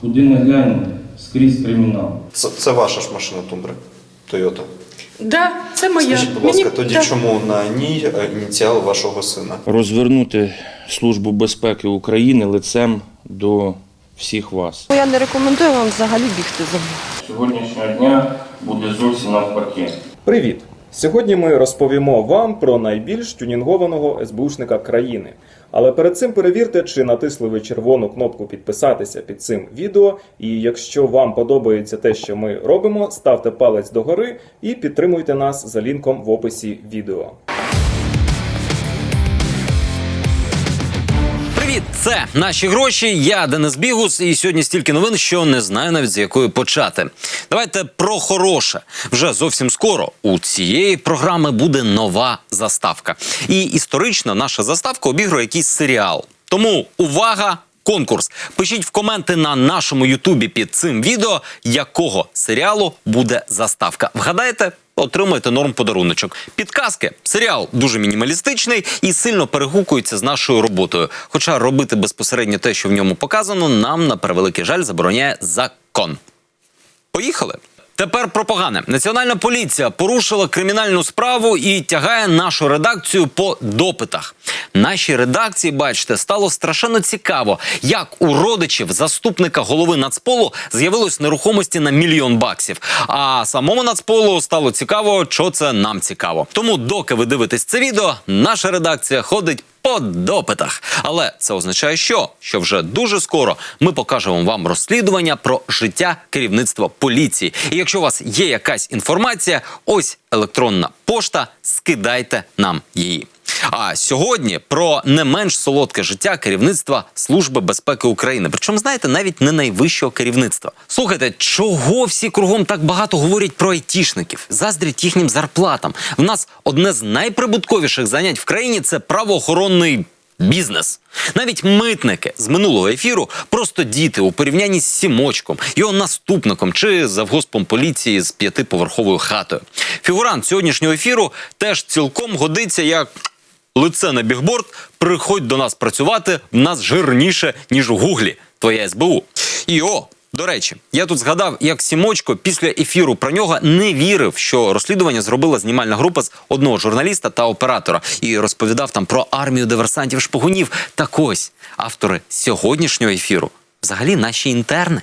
Куди не глянь, скрізь кримінал. Це, це ваша ж машина Тундра Toyota. Да, це моя. Скажіть, будь ласка, Мені- тоді да. чому на ній е, ініціал вашого сина? Розвернути Службу безпеки України лицем до всіх вас. Я не рекомендую вам взагалі бігти за мною. Сьогоднішнього дня буде зовсім навпаки. Привіт! Сьогодні ми розповімо вам про найбільш тюнінгованого СБУшника країни. Але перед цим перевірте, чи натисли ви червону кнопку підписатися під цим відео. І якщо вам подобається те, що ми робимо, ставте палець догори і підтримуйте нас за лінком в описі відео. Це наші гроші. Я Денис Бігус, і сьогодні стільки новин, що не знаю навіть з якої почати. Давайте про хороше. Вже зовсім скоро у цієї програми буде нова заставка. І історично наша заставка обігрує якийсь серіал. Тому увага! Конкурс. Пишіть в коменти на нашому Ютубі під цим відео, якого серіалу буде заставка. Вгадаєте? Отримуєте норм подаруночок. Підказки. Серіал дуже мінімалістичний і сильно перегукується з нашою роботою. Хоча робити безпосередньо те, що в ньому показано, нам на превеликий жаль забороняє закон. Поїхали. Тепер про погане. Національна поліція порушила кримінальну справу і тягає нашу редакцію по допитах. Нашій редакції, бачите, стало страшенно цікаво, як у родичів заступника голови Нацполу з'явилось нерухомості на мільйон баксів. А самому Нацполу стало цікаво, що це нам цікаво. Тому, доки ви дивитесь це відео, наша редакція ходить по допитах. Але це означає, що? Що вже дуже скоро ми покажемо вам розслідування про життя керівництва поліції. І якщо у вас є якась інформація, ось електронна пошта, скидайте нам її. А сьогодні про не менш солодке життя керівництва Служби безпеки України. Причому, знаєте, навіть не найвищого керівництва. Слухайте, чого всі кругом так багато говорять про айтішників, заздрять їхнім зарплатам. В нас одне з найприбутковіших занять в країні це правоохоронний. Бізнес, навіть митники з минулого ефіру просто діти у порівнянні з сімочком, його наступником чи завгоспом поліції з п'ятиповерховою хатою. Фігурант сьогоднішнього ефіру теж цілком годиться як лице на бігборд. Приходь до нас працювати. В нас жирніше ніж у гуглі. Твоя СБУ. І о. До речі, я тут згадав, як Сімочко після ефіру про нього не вірив, що розслідування зробила знімальна група з одного журналіста та оператора і розповідав там про армію диверсантів шпигунів. Так ось автори сьогоднішнього ефіру взагалі наші інтерни.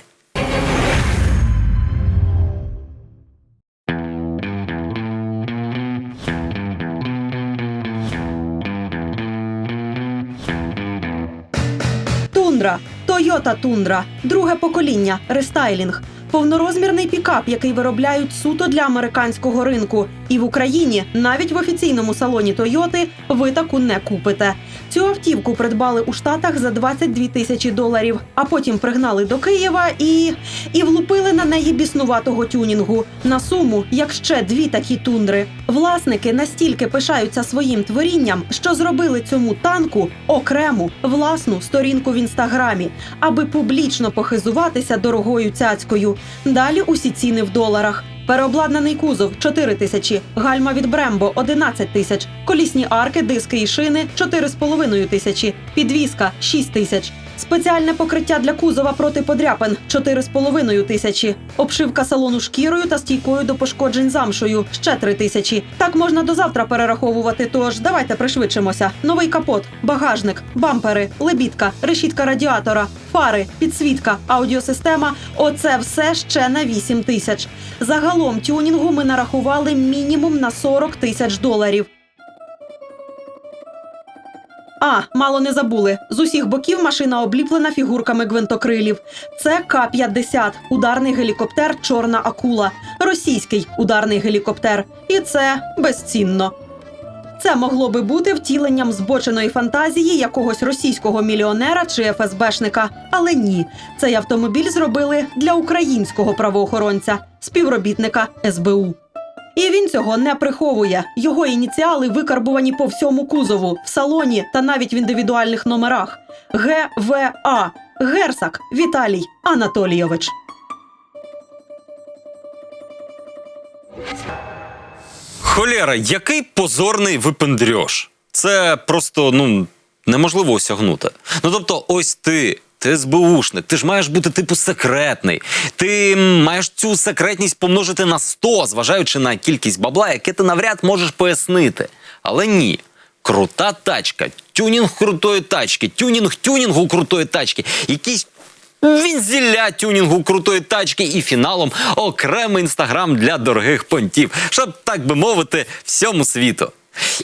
Тундра, Тойота Тундра, друге покоління, рестайлінг. Повнорозмірний пікап, який виробляють суто для американського ринку. І в Україні, навіть в офіційному салоні Тойоти, ви таку не купите. Цю автівку придбали у Штатах за 22 тисячі доларів, а потім пригнали до Києва і. і влупили на неї біснуватого тюнінгу на суму, як ще дві такі тундри. Власники настільки пишаються своїм творінням, що зробили цьому танку окрему власну сторінку в інстаграмі, аби публічно похизуватися дорогою цяцькою. Далі усі ціни в доларах. Переобладнаний кузов 4 тисячі, гальма від Брембо 11 тисяч, колісні арки, диски і шини 4,5 тисячі, підвізка 6 тисяч. Спеціальне покриття для кузова проти подряпин 4,5 тисячі. Обшивка салону шкірою та стійкою до пошкоджень замшою ще 3 тисячі. Так можна до завтра перераховувати. Тож давайте пришвидшимося. Новий капот, багажник, бампери, лебідка, решітка радіатора, фари, підсвітка, аудіосистема. Оце все ще на 8 тисяч. Загалом тюнінгу ми нарахували мінімум на 40 тисяч доларів. А, мало не забули. З усіх боків машина обліплена фігурками гвинтокрилів. Це К-50 – ударний гелікоптер Чорна акула, російський ударний гелікоптер. І це безцінно. Це могло би бути втіленням збоченої фантазії якогось російського мільйонера чи ФСБшника. Але ні, цей автомобіль зробили для українського правоохоронця, співробітника СБУ. І він цього не приховує. Його ініціали викарбувані по всьому кузову, в салоні та навіть в індивідуальних номерах. ГВА Герсак Віталій Анатолійович. Холєра, який позорний випендрьош. Це просто ну неможливо осягнути. Ну тобто, ось ти Ти СБУшник, ти ж маєш бути типу секретний. Ти маєш цю секретність помножити на 100, зважаючи на кількість бабла, яке ти навряд можеш пояснити. Але ні. Крута тачка, тюнінг крутої тачки, тюнінг тюнінгу крутої тачки, якісь вінзіля тюнінгу крутої тачки і фіналом окремий інстаграм для дорогих понтів, щоб так би мовити, всьому світу.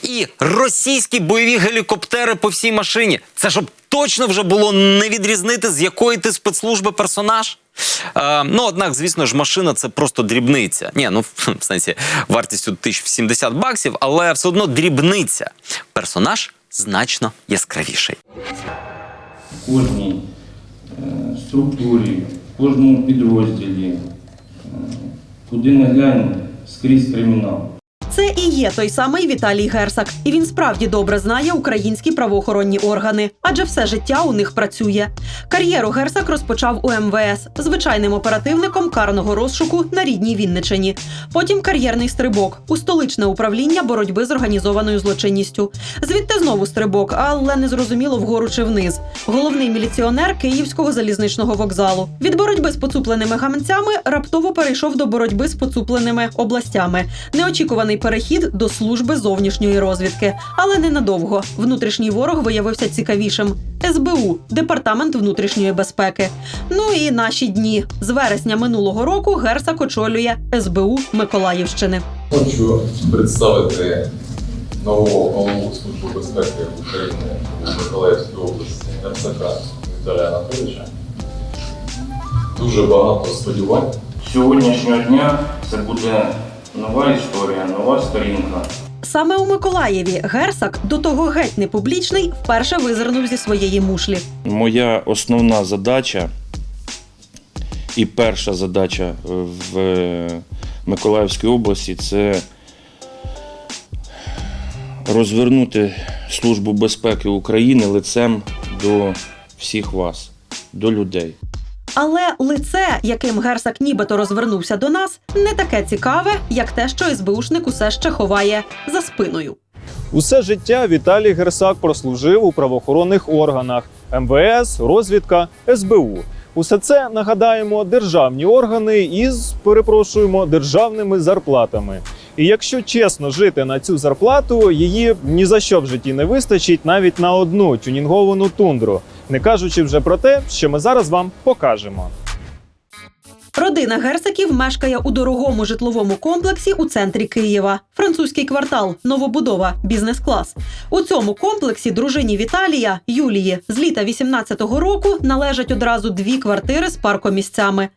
І російські бойові гелікоптери по всій машині. Це щоб точно вже було не відрізнити, з якої ти спецслужби персонаж. Е, ну, однак, звісно ж, машина це просто дрібниця. Ні, ну в сенсі вартістю 1070 баксів, але все одно дрібниця. Персонаж значно яскравіший. В кожній е, структурі, в кожному підрозділі, е, куди не глянь, скрізь кримінал. Це і є той самий Віталій Герсак, і він справді добре знає українські правоохоронні органи, адже все життя у них працює. Кар'єру Герсак розпочав у МВС звичайним оперативником карного розшуку на рідній Вінничині. Потім кар'єрний стрибок у столичне управління боротьби з організованою злочинністю. Звідти знову стрибок, але не зрозуміло вгору чи вниз. Головний міліціонер Київського залізничного вокзалу. Від боротьби з поцупленими гаманцями раптово перейшов до боротьби з поцупленими областями. Неочікуваний перехід до служби зовнішньої розвідки, але ненадовго. Внутрішній ворог виявився цікавішим. СБУ департамент внутрішньої безпеки. Ну і наші дні з вересня минулого року Герсак очолює СБУ Миколаївщини. Хочу представити нового голову Служби безпеки України у Миколаївській області Ерсака Віталія Анатолійовича. Дуже багато сподівань. Сьогоднішнього дня це буде нова історія, нова сторінка. Саме у Миколаєві Герсак, до того геть не публічний, вперше визирнув зі своєї мушлі. Моя основна задача і перша задача в Миколаївській області це розвернути Службу безпеки України лицем до всіх вас, до людей. Але лице, яким Герсак нібито розвернувся до нас, не таке цікаве, як те, що СБУшник усе ще ховає за спиною. Усе життя Віталій Герсак прослужив у правоохоронних органах МВС, розвідка, СБУ. Усе це нагадаємо державні органи із перепрошуємо державними зарплатами. І якщо чесно жити на цю зарплату, її ні за що в житті не вистачить навіть на одну тюнінговану тундру, не кажучи вже про те, що ми зараз вам покажемо. Родина Герсаків мешкає у дорогому житловому комплексі у центрі Києва. Французький квартал, новобудова, бізнес-клас. У цьому комплексі дружині Віталія Юлії з літа 18-го року належать одразу дві квартири з паркомісцями.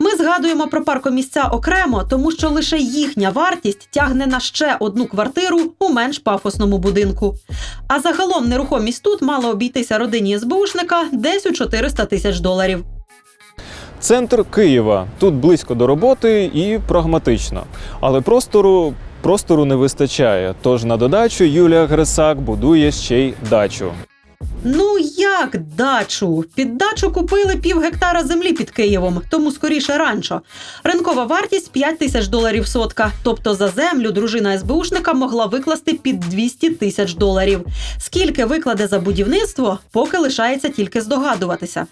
Ми згадуємо про паркомісця окремо, тому що лише їхня вартість тягне на ще одну квартиру у менш пафосному будинку. А загалом нерухомість тут мала обійтися родині СБУшника десь у 400 тисяч доларів. Центр Києва тут близько до роботи і прагматично. Але простору простору не вистачає. Тож на додачу Юлія Грисак будує ще й дачу. Ну як дачу? Під дачу купили пів гектара землі під Києвом, тому скоріше ранчо. Ринкова вартість 5 тисяч доларів сотка. Тобто за землю дружина СБУшника могла викласти під 200 тисяч доларів. Скільки викладе за будівництво, поки лишається тільки здогадуватися.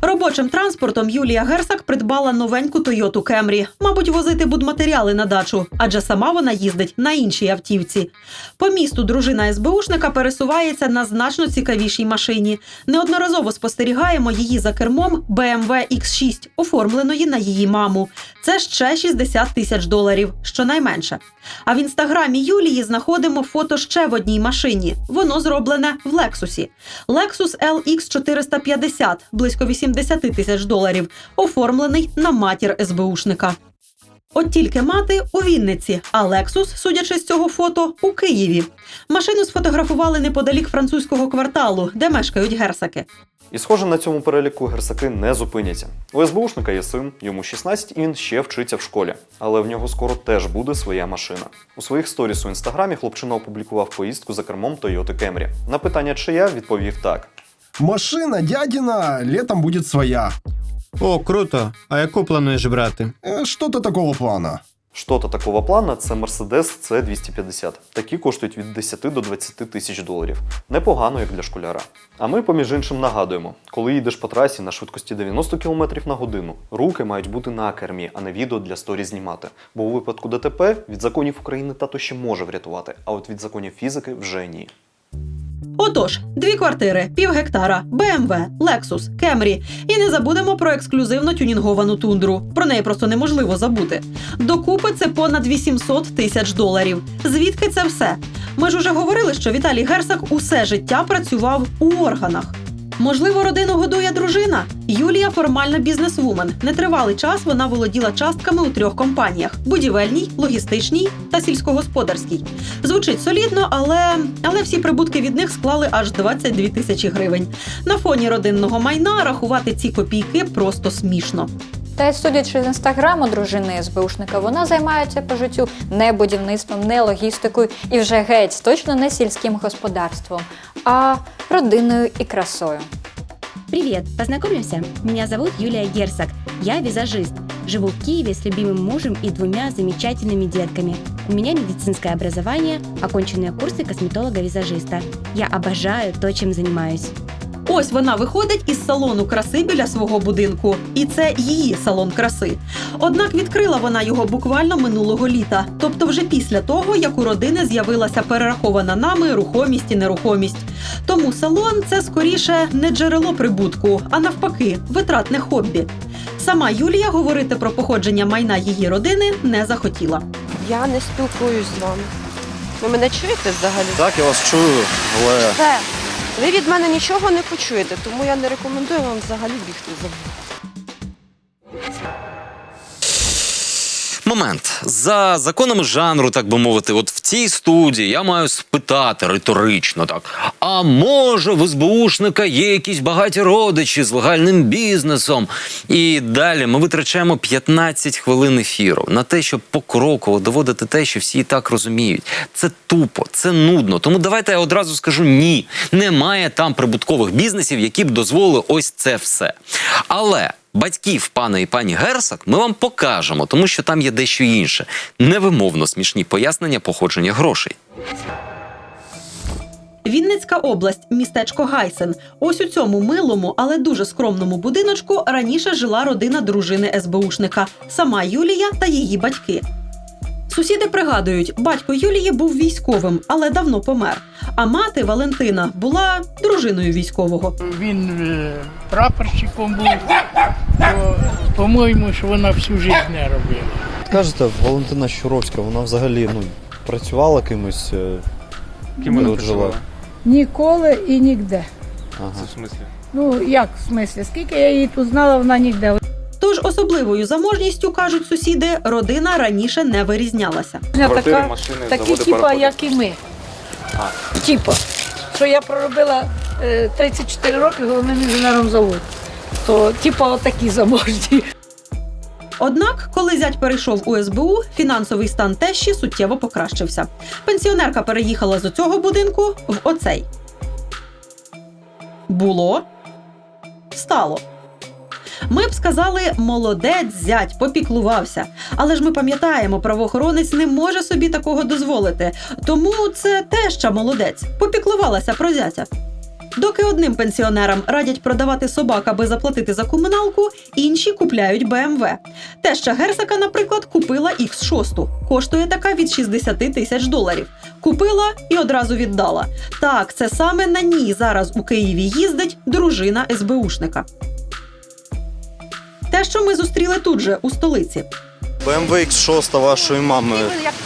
Робочим транспортом Юлія Герсак придбала новеньку Тойоту Кемрі. Мабуть, возити будматеріали на дачу, адже сама вона їздить на іншій автівці. По місту дружина СБУшника пересувається на значно цікавішій машині. Неодноразово спостерігаємо її за кермом BMW X6, оформленої на її маму. Це ще 60 тисяч доларів, щонайменше. А в інстаграмі Юлії знаходимо фото ще в одній машині. Воно зроблене в Лексусі. Lexus LX 450, близько 80 тисяч доларів, оформлений на матір СБУшника. От тільки мати у Вінниці, а Лексус, судячи з цього фото, у Києві. Машину сфотографували неподалік французького кварталу, де мешкають герсаки. І схоже, на цьому переліку герсаки не зупиняться. У СБУшника є син, йому 16 і він ще вчиться в школі. Але в нього скоро теж буде своя машина. У своїх сторіс у інстаграмі хлопчина опублікував поїздку за кермом Toyota Camry. На питання, чи я відповів так. Машина дядіна летом буде своя. О, круто. А яку плануєш брати? Э, Что-то такого плана. Что-то такого плана це Mercedes C250. Такі коштують від 10 до 20 тисяч доларів. Непогано, як для школяра. А ми, поміж іншим, нагадуємо, коли їдеш по трасі на швидкості 90 км на годину, руки мають бути на кермі, а не відео для сторі знімати. Бо у випадку ДТП від законів України тато ще може врятувати, а от від законів фізики вже ні. Отож, дві квартири, пів гектара, BMW, Lexus, Camry. І не забудемо про ексклюзивно тюнінговану тундру. Про неї просто неможливо забути. Докупи це понад 800 тисяч доларів. Звідки це все? Ми ж уже говорили, що Віталій Герсак усе життя працював у органах. Можливо, родину годує дружина. Юлія формальна бізнесвумен. Нетривалий час вона володіла частками у трьох компаніях: будівельній, логістичній та сільськогосподарській. Звучить солідно, але, але всі прибутки від них склали аж 22 тисячі гривень. На фоні родинного майна рахувати ці копійки просто смішно. Та й судячи з інстаграму дружини СБУшника, вона займається по життю не будівництвом, не логістикою і вже геть точно не сільським господарством, а родиною і красою. Привет, познакомимся? Меня зовут Юлия Герсак. Я визажист. Живу в Киеве с любимым мужем и двумя замечательными детками. У меня медицинское образование, оконченные курсы косметолога-визажиста. Я обожаю то, чем занимаюсь. Ось вона виходить із салону краси біля свого будинку, і це її салон краси. Однак відкрила вона його буквально минулого літа, тобто вже після того, як у родини з'явилася перерахована нами рухомість і нерухомість. Тому салон це скоріше не джерело прибутку, а навпаки, витратне хобі. Сама Юлія говорити про походження майна її родини не захотіла. Я не спілкуюсь з вами. Ви мене чуєте взагалі? Так, я вас чую, але Все. Ви від мене нічого не почуєте, тому я не рекомендую вам взагалі бігти за мною. Момент за законами жанру, так би мовити, от в цій студії я маю спитати риторично так. А може в СБУшника є якісь багаті родичі з легальним бізнесом? І далі ми витрачаємо 15 хвилин ефіру на те, щоб покроково доводити те, що всі і так розуміють. Це тупо, це нудно. Тому давайте я одразу скажу ні. Немає там прибуткових бізнесів, які б дозволили ось це все. Але батьків пана і пані Герсак ми вам покажемо, тому що там є дещо інше. Невимовно смішні пояснення походження грошей. Вінницька область, містечко Гайсен. Ось у цьому милому, але дуже скромному будиночку раніше жила родина дружини СБУшника, сама Юлія та її батьки. Сусіди пригадують, батько Юлії був військовим, але давно помер. А мати Валентина була дружиною військового. Він е, прапорщиком був. То, по-моєму, що вона всю життя не робила. кажете, Валентина Щуровська, вона взагалі ну, працювала кимось. е, Ким вона жила? працювала? Ніколи і ніде. Ага. Це в смислі? Ну як в смислі? Скільки я її тут знала, вона ніде. Тож особливою заможністю, кажуть сусіди, родина раніше не вирізнялася. така, такі типа, як і ми. Типа, що я проробила е, 34 роки головним інженером заводу. То типа отакі заможні. Однак, коли зять перейшов у СБУ, фінансовий стан тещі суттєво покращився. Пенсіонерка переїхала з цього будинку в оцей. Було стало. Ми б сказали, молодець зять попіклувався. Але ж ми пам'ятаємо, правоохоронець не може собі такого дозволити. Тому це теща молодець, попіклувалася про зятя. Доки одним пенсіонерам радять продавати собак, аби заплатити за комуналку, інші купляють БМВ. Теща Герсака, наприклад, купила X6. Коштує така від 60 тисяч доларів. Купила і одразу віддала. Так, це саме на ній зараз у Києві їздить дружина СБУшника. Те, що ми зустріли тут же у столиці. BMW X6 вашої мами.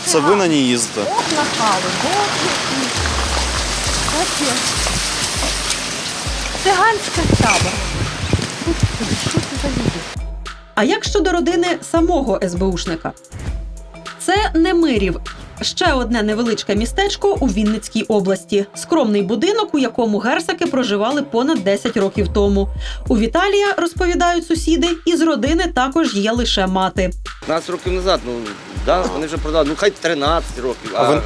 Це ви на ній їздите? Циганська табор. Що це за люди? А як щодо родини самого СБУшника? Це Немирів. Ще одне невеличке містечко у Вінницькій області. Скромний будинок, у якому герсаки проживали понад 10 років тому. У Віталія, розповідають сусіди, із родини також є лише мати. 15 років назад, ну да, вони вже продали, ну хай 13 років, а,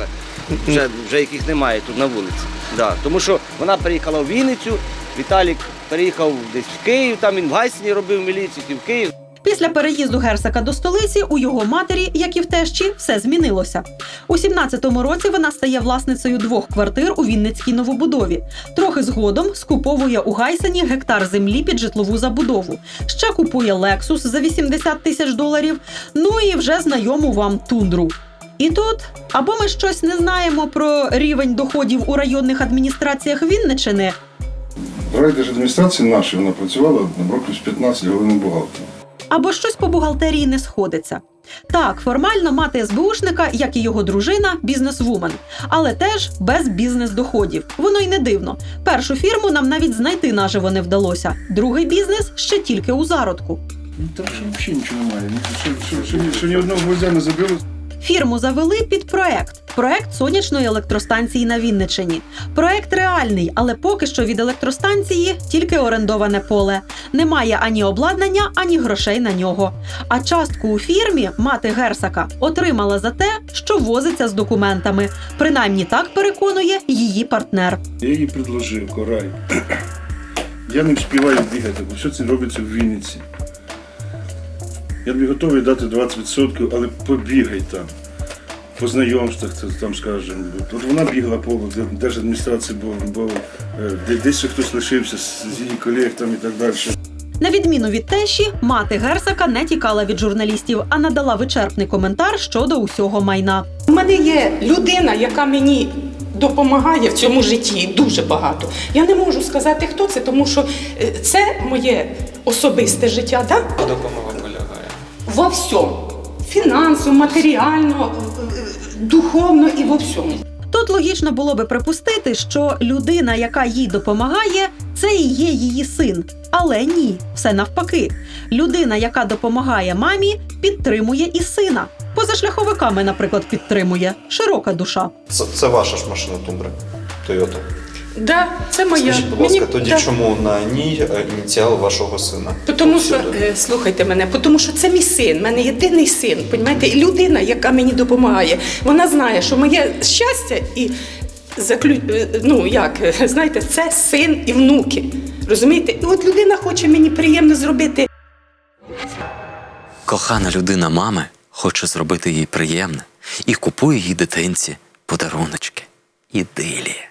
вже, вже яких немає тут на вулиці. Да. Тому що вона переїхала в Вінницю, Віталік переїхав десь в Київ, там він в Гайсині робив міліцію, і в Київ. Після переїзду герцога до столиці у його матері, як і в тещі, все змінилося. У 17-му році вона стає власницею двох квартир у Вінницькій новобудові. Трохи згодом скуповує у Гайсені гектар землі під житлову забудову. Ще купує Лексус за 80 тисяч доларів. Ну і вже знайому вам тундру. І тут або ми щось не знаємо про рівень доходів у районних адміністраціях Вінничини, райдержадміністрації нашої вона працювала на років з 15 головним бухгалтером. Або щось по бухгалтерії не сходиться. Так, формально мати СБУшника, як і його дружина, бізнесвумен, але теж без бізнес-доходів. Воно й не дивно. Першу фірму нам навіть знайти наживо не вдалося. Другий бізнес ще тільки у зародку. Ну, там ще взагалі нічого немає. Ні- ні одного гвоздя не забили. Фірму завели під проект. Проект сонячної електростанції на Вінничині. Проект реальний, але поки що від електростанції тільки орендоване поле. Немає ані обладнання, ані грошей на нього. А частку у фірмі мати Герсака отримала за те, що возиться з документами. Принаймні так переконує її партнер. Я їй предложив корай. Я не встигаю бігати, бо все це робиться в Вінниці. Я тобі готовий дати 20%, але побігай там. По знайомствах, це, там скажемо. От вона бігла по держадміністрації, бо, бо е, десь хтось лишився з її колег там і так далі. На відміну від тещі, мати Герсака не тікала від журналістів, а надала вичерпний коментар щодо усього майна. У мене є людина, яка мені допомагає в цьому житті дуже багато. Я не можу сказати, хто це, тому що е, це моє особисте життя. Да? Допомога. Во всьому. Фінансово, матеріально, е, е, духовно і во всьому. Тут логічно було би припустити, що людина, яка їй допомагає, це і є її син. Але ні, все навпаки. Людина, яка допомагає мамі, підтримує і сина. Поза шляховиками, наприклад, підтримує широка душа. Це, це ваша ж машина Тундра, Toyota. Да, це моя. Скажіть, будь ласка, Мені- тоді да. чому на ній е, ініціал вашого сина? Тому що е, слухайте мене, тому що це мій син, в мене єдиний син. Понімаєте? І людина, яка мені допомагає, вона знає, що моє щастя і заклю... е, ну як е, знаєте, це син і внуки. Розумієте? І от людина хоче мені приємно зробити. Кохана людина мами хоче зробити їй приємне і купує їй дитинці подаруночки. Ідилія.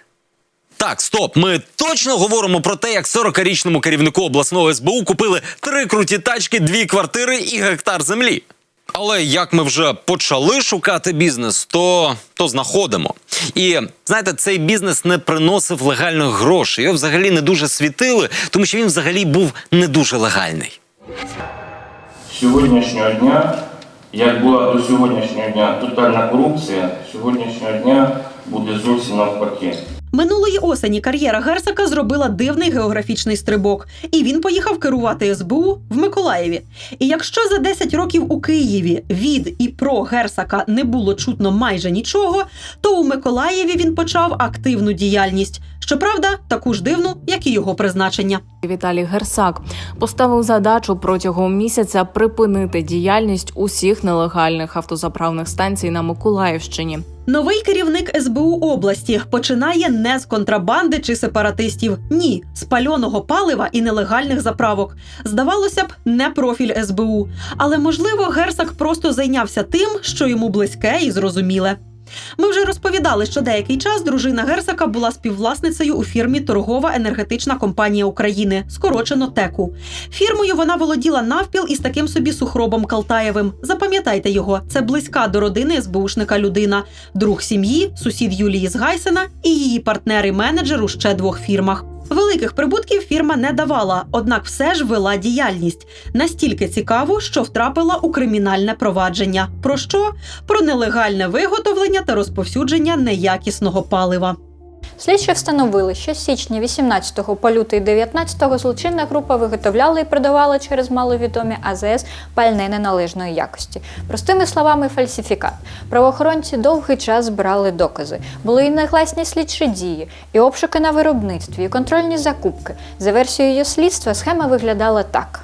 Так, стоп. Ми точно говоримо про те, як 40-річному керівнику обласного СБУ купили три круті тачки, дві квартири і гектар землі. Але як ми вже почали шукати бізнес, то, то знаходимо. І знаєте, цей бізнес не приносив легальних грошей. Його взагалі не дуже світили, тому що він взагалі був не дуже легальний. Сьогоднішнього дня, як була до сьогоднішнього дня тотальна корупція, сьогоднішнього дня буде зовсім навпаки. Минулої осені кар'єра Герсака зробила дивний географічний стрибок, і він поїхав керувати СБУ в Миколаєві. І якщо за 10 років у Києві від і про Герсака не було чутно майже нічого, то у Миколаєві він почав активну діяльність. Щоправда, таку ж дивну, як і його призначення. Віталій Герсак поставив задачу протягом місяця припинити діяльність усіх нелегальних автозаправних станцій на Миколаївщині. Новий керівник СБУ області починає не з контрабанди чи сепаратистів, ні, з пальоного палива і нелегальних заправок. Здавалося б, не профіль СБУ. Але можливо, Герсак просто зайнявся тим, що йому близьке і зрозуміле. Ми вже розповідали, що деякий час дружина Герсака була співвласницею у фірмі Торгова енергетична компанія України, скорочено ТЕКУ. Фірмою вона володіла навпіл із таким собі сухробом Калтаєвим. Запам'ятайте його, це близька до родини СБУшника людина, друг сім'ї, сусід Юлії з Гайсена і її партнери-менеджер у ще двох фірмах. Великих прибутків фірма не давала, однак все ж вела діяльність настільки цікаву, що втрапила у кримінальне провадження. Про що? Про нелегальне виготовлення та розповсюдження неякісного палива. Слідчі встановили, що з січня 18 по лютий 19 злочинна група виготовляла і продавала через маловідомі АЗС пальне неналежної якості. Простими словами, фальсифікат. Правоохоронці довгий час збирали докази. Були і негласні слідчі дії, і обшуки на виробництві, і контрольні закупки. За версією слідства, схема виглядала так.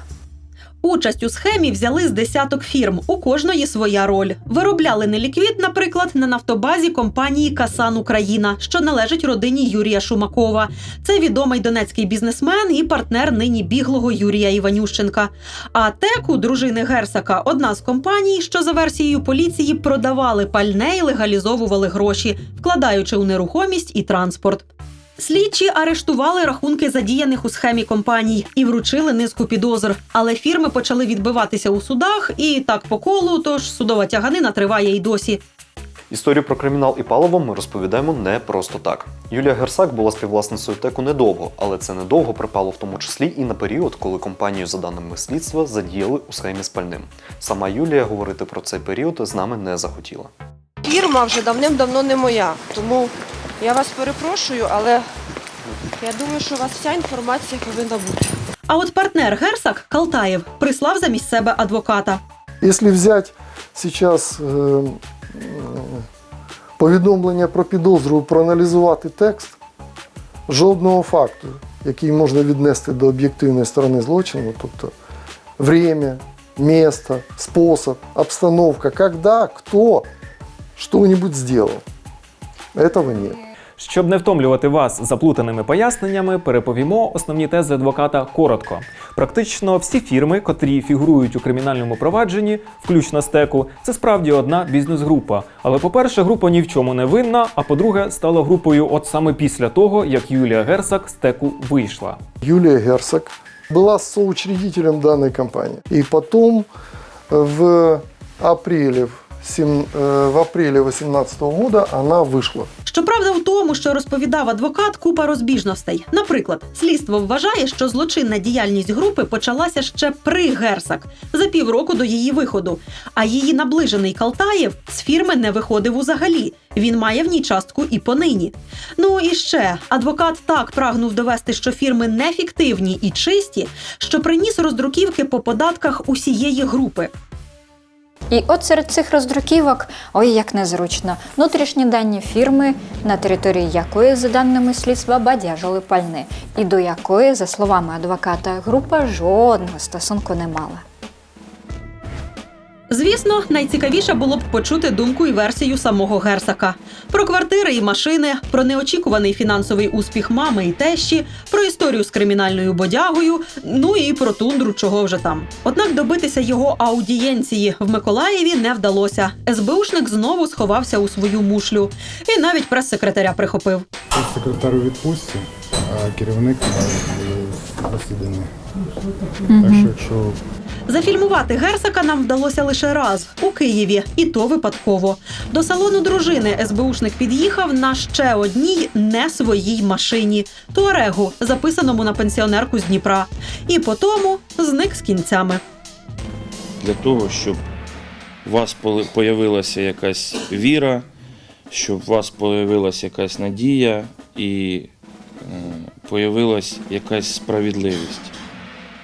Участь у схемі взяли з десяток фірм. У кожної своя роль. Виробляли неліквід, наприклад, на нафтобазі компанії Касан Україна, що належить родині Юрія Шумакова. Це відомий донецький бізнесмен і партнер нині біглого Юрія Іванющенка. А теку дружини Герсака одна з компаній, що за версією поліції продавали пальне і легалізовували гроші, вкладаючи у нерухомість і транспорт. Слідчі арештували рахунки задіяних у схемі компаній і вручили низку підозр. Але фірми почали відбиватися у судах і так по колу. Тож судова тяганина триває й досі. Історію про кримінал і паливо ми розповідаємо не просто так. Юлія Герсак була співвласницею теку недовго, але це недовго припало в тому числі і на період, коли компанію, за даними слідства, задіяли у схемі з пальним. Сама Юлія говорити про цей період з нами не захотіла. Фірма вже давним-давно не моя, тому я вас перепрошую, але я думаю, що у вас вся інформація повинна бути. А от партнер Герсак Калтаєв прислав замість себе адвоката. Если взять сейчас е, е, повідомлення про підозру, проаналізувати текст, жодного факту, який можна віднести до об'єктивної сторони злочину, тобто время, место, способ, обстановка, когда, кто что-нибудь сделал. Этого нет. Щоб не втомлювати вас заплутаними поясненнями, переповімо основні тези адвоката коротко. Практично всі фірми, котрі фігурують у кримінальному провадженні, включно стеку, це справді одна бізнес-група. Але, по-перше, група ні в чому не винна. А по-друге, стала групою от саме після того, як Юлія Герсак з теку вийшла. Юлия Герсак была соучредителем данной компании. И потом в апреле, в э, в апреле 2018 года она вышла. Щоправда, у тому, що розповідав адвокат, купа розбіжностей. Наприклад, слідство вважає, що злочинна діяльність групи почалася ще при Герсак за півроку до її виходу. А її наближений Калтаєв з фірми не виходив узагалі. Він має в ній частку і понині. Ну і ще адвокат так прагнув довести, що фірми не фіктивні і чисті, що приніс роздруківки по податках усієї групи. І от серед цих роздруківок, ой, як незручно, внутрішні дані фірми, на території якої, за даними слідства, бадяжили пальне, і до якої, за словами адвоката, група жодного стосунку не мала. Звісно, найцікавіше було б почути думку і версію самого Герсака про квартири і машини, про неочікуваний фінансовий успіх мами і тещі, про історію з кримінальною бодягою, ну і про тундру, чого вже там. Однак добитися його аудієнції в Миколаєві не вдалося. СБУшник знову сховався у свою мушлю і навіть прес-секретаря прихопив. Секретар у відпустці, а керівник е, розслідування. Так що, якщо Зафільмувати Герсака нам вдалося лише раз у Києві, і то випадково. До салону дружини СБУшник під'їхав на ще одній не своїй машині Туарегу, записаному на пенсіонерку з Дніпра. І по тому зник з кінцями. для того, щоб у вас появилася якась віра, щоб у вас появилася якась надія і е, появилась якась справедливість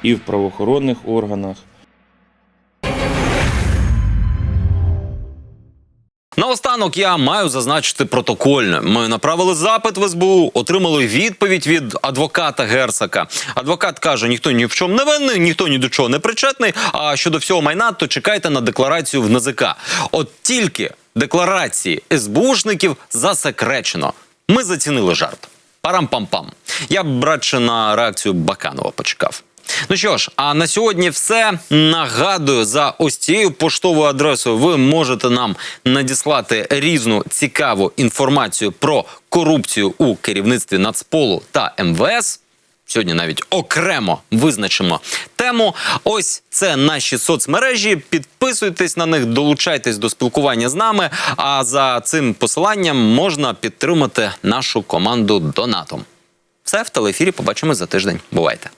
і в правоохоронних органах, Наостанок я маю зазначити протокольне. Ми направили запит в СБУ, отримали відповідь від адвоката Герсака. Адвокат каже: ніхто ні в чому не винний, ніхто ні до чого не причетний. А щодо всього майна, то чекайте на декларацію в НАЗК. От тільки декларації СБУшників засекречено. Ми зацінили жарт. Парам-пам-пам. Я б радше на реакцію Баканова почекав. Ну що ж, а на сьогодні все. Нагадую, за ось цією поштовою адресою ви можете нам надіслати різну цікаву інформацію про корупцію у керівництві Нацполу та МВС. Сьогодні навіть окремо визначимо тему. Ось це наші соцмережі. Підписуйтесь на них, долучайтесь до спілкування з нами. А за цим посиланням можна підтримати нашу команду донатом. Все в телеефірі. Побачимось за тиждень. Бувайте.